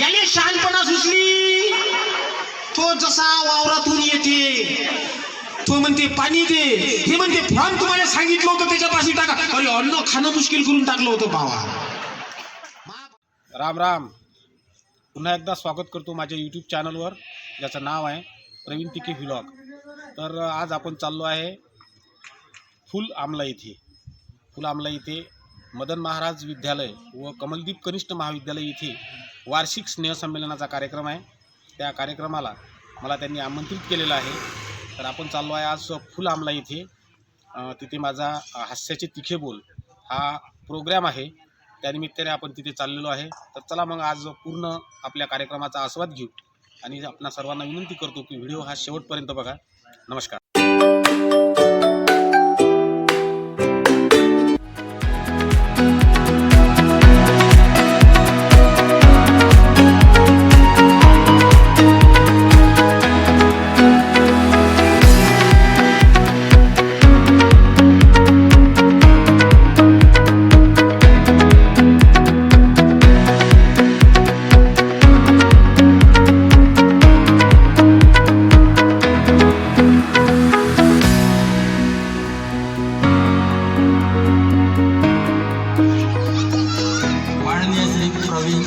याले शहाणपणा सुचली. तो जसा वावरातून येते तो म्हणते पाणी दे. हे म्हणते फॉर्म तुम्हाला सांगितलं होतं त्याच्यापाशी टाका. अरे अन्न खाणं मुश्किल करून टाकलं होतं भावा राम राम. पुन्हा एकदा स्वागत करतो माझ्या यूट्यूब चॅनलवर ज्याचं नाव आहे प्रवीण तिके व्लॉग तर आज आपण चाललो आहे फुल आमला येथे फुल आमला येथे मदन महाराज विद्यालय व कमलदीप कनिष्ठ महाविद्यालय येथे वार्षिक स्नेहसंमेलनाचा कार्यक्रम आहे. त्या कार्यक्रमाला मला त्यांनी आमंत्रित केलेलं आहे. तर आपण चाललो आहे आज फुल आमला इथे तिथे माझा हास्याचे तिखे बोल हा प्रोग्राम आहे. त्यानिमित्ताने आपण तिथे चाललेलो आहे. तर चला मग आज पूर्ण आपल्या कार्यक्रमाचा आस्वाद घेऊ. आणि आपणा सर्वांना विनंती करतो की व्हिडिओ हा शेवटपर्यंत बघा. नमस्कार.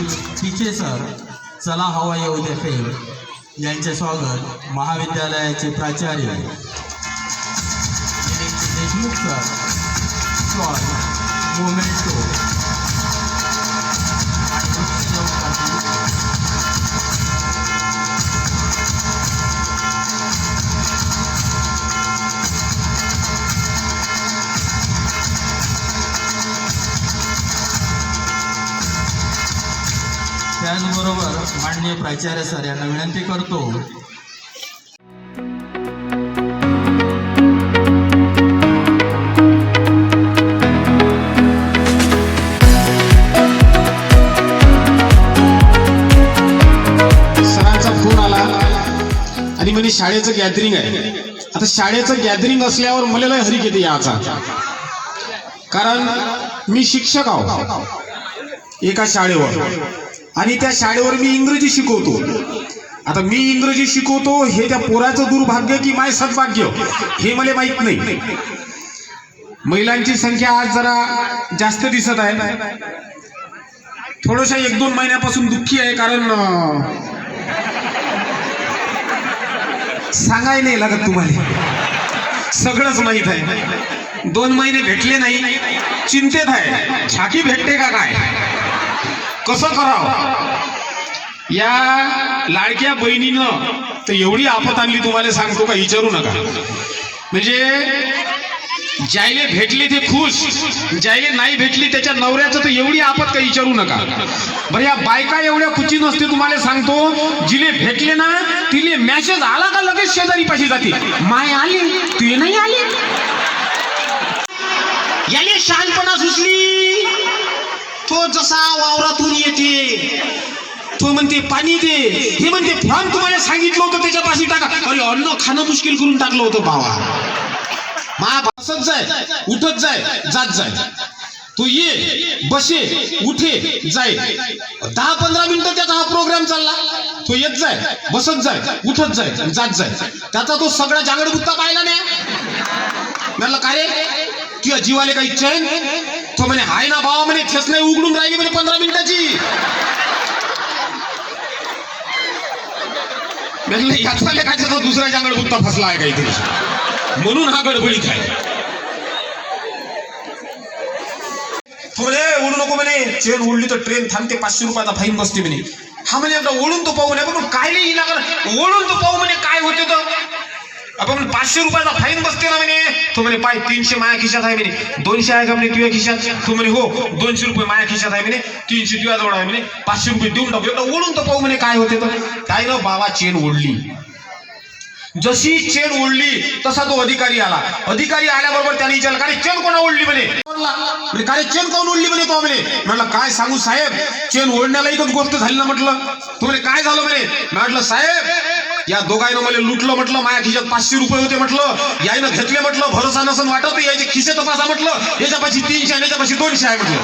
प्रवीण सर चला हवा येऊ दे फेम यांचे स्वागत महाविद्यालयाचे प्राचार्य. देशमुख सर स्टॉल मोमेंटो माननीय प्राचार्य सर यांना विनंती करतो. सरांचा आणि म्हणे शाळेचं गॅदरिंग आहे. आता शाळेचं गॅदरिंग असल्यावर मला हरी हरिक याचा. कारण मी शिक्षक आहो एका शाळेवर. आणि त्या शाळेवर मी इंग्रजी शिकवतो. आता मी इंग्रजी शिकवतो हे त्या पोराचं दुर्भाग्य की माय सद्भाग्य? हे मला माहीत नाही. महिलांची संख्या आज जरा जास्त दिसत आहे. थोडंसं एक दोन महिन्यापासून दुःखी आहे कारण सांगाय नाही लागत तुम्हाला. सगळंच माहीत आहे. दोन महिने भेटले नाही. चिंतेत आहे. झाकी भेटते का काय? कसं करावं? या लाडक्या बहिणीनं तर एवढी आपत आणली तुम्हाला सांगतो का? विचारू नका. म्हणजे ज्यायले भेटले ते खुश ज्यायले नाही भेटली त्याच्या नवऱ्याचं तर एवढी आपत काही विचारू नका. बरं या बायका एवढ्या खुची नसते तुम्हाला सांगतो जिले भेटले ना तिले मॅसेज आला का लगेच शेजारी पाशी जाते माय आली तू नाही आली? याले शहाणपणा सुचली. तो जसा वावरातून येते तो म्हणते पाणी दे. हे म्हणते फॉर्म तुम्हाला सांगितलं होतं त्याच्यापाशी टाका. अरे अन्न खाणं मुश्किल करून टाकलं होतं भावा मा बसत जाय उठत जाय जात जाय. तो ये बसे उठे जाय. दहा पंधरा मिनिटं त्याचा हा प्रोग्राम चालला. तो येत जाय बसत जाय उठत जाय जात जाय. त्याचा तो सगळा जागडबुत्ता पाहिला नाही म्हणलं काय रे? तुझ्या जीवाले काही चैन? तो म्हणे हाय ना भावा म्हणे ठेस नाही उघडून राहिली म्हणे पंधरा मिनिटाची. म्हणलं याचा लेखाचा तो दुसरा जांगडबुत्ता फसला आहे काहीतरी. म्हणून हा गडबडीत आहे. थोडे ओढू नको म्हणे ट्रेन ओढली तर ट्रेन थांबते पाचशे रुपयाचा फाईन बसते म्हणे. हा म्हणे एकदा ओढून तो पाहू म्हणे पण काय नाही हिला ओढून तो पाहू म्हणे काय होते तर? आपण पाचशे रुपयाचा फाईन बसते ना म्हणे. तो म्हणे पाय तीनशे माया खिशात आहे म्हणे. दोनशे आहे का म्हणे तुझ्या खिशात? तो म्हणे हो दोनशे रुपये माया खिशात आहे म्हणे. तीनशे तुझ्या जवळ आहे म्हणे. पाचशे रुपये देऊन टाकू. एकदा ओढून तो पाहू म्हणे काय होते तर. काय ना बाबा चेन ओढली. जशी चेन ओढली तसा तो अधिकारी आला. अधिकारी आल्याबरोबर त्याने विचारलं का चेन कोणा ओढली म्हणे? म्हणे का चेन कोण ओढली म्हणे तो म्हणे? म्हटलं काय सांगू साहेब चेन ओढण्याला एकच गोष्ट झाली ना म्हटलं. तो म्हणे काय झालं म्हणे? म्हटलं साहेब या दोघांना मला लुटलं म्हटलं माझ्या खिशात पाचशे रुपये होते म्हटलं. यायनं घेतले म्हटलं भरोसा नसन वाटत याचे खिसे तपासा म्हटलं. याच्यापाशी तीनशे आणि याच्यापाशी दोनशे आहे म्हटलं.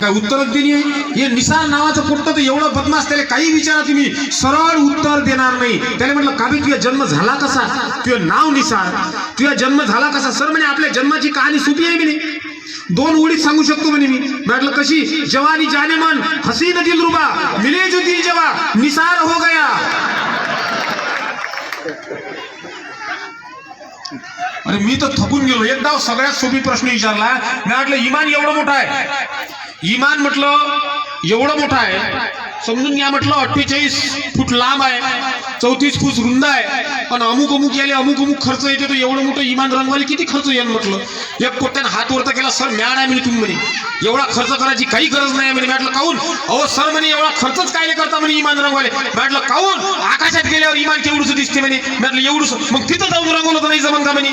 काय उत्तरच दिली हे निसार नावाचं पुरतं तर एवढं बदमाश त्याला काही विचारा तुम्ही. सरळ उत्तर देणार नाही. त्याने म्हटलं काबी तुझा जन्म झाला कसा? तुझं नाव निसार तुझा जन्म झाला कसा? सर म्हणे आपल्या जन्माची कहाणी सोपी आहे म्हणे. दोन ओळीत सांगू शकतो म्हणे मी. म्हटलं कशी? जवानी जाने मन हसीन दिल रुबा मिले जो दिल जवा निसार हो गया. अरे मी तर थकून गेलो. एकदा सगळ्यात सोपी प्रश्न विचारला. मी म्हटलं इमान एवढं मोठं आहे? इमान म्हटलं एवढं मोठं आहे? समजून घ्या म्हटलं अठ्ठेचाळीस फूट लांब आहे चौतीस फूट रुंद आहे पण अमुक अमुक याले अमुक अमुक खर्च येते तो एवढं मोठं इमान रंगवाले किती खर्च येईल म्हटलं? एक कोट्यानं हात वरता केला सर मॅड आहे म्हणे तुम्ही म्हणे. एवढा खर्च करायची काही गरज नाही म्हणे. म्हटलं काहून अहो सर म्हणे एवढा खर्चच काय करता म्हणे इमान रंगवाले म्हटलं काहून आकाशात गेल्यावर इमान केवढूच दिसते म्हणे? म्हटलं एवढूच मग तिथं जाऊन रंगवलं तर नाही जमन का म्हणे?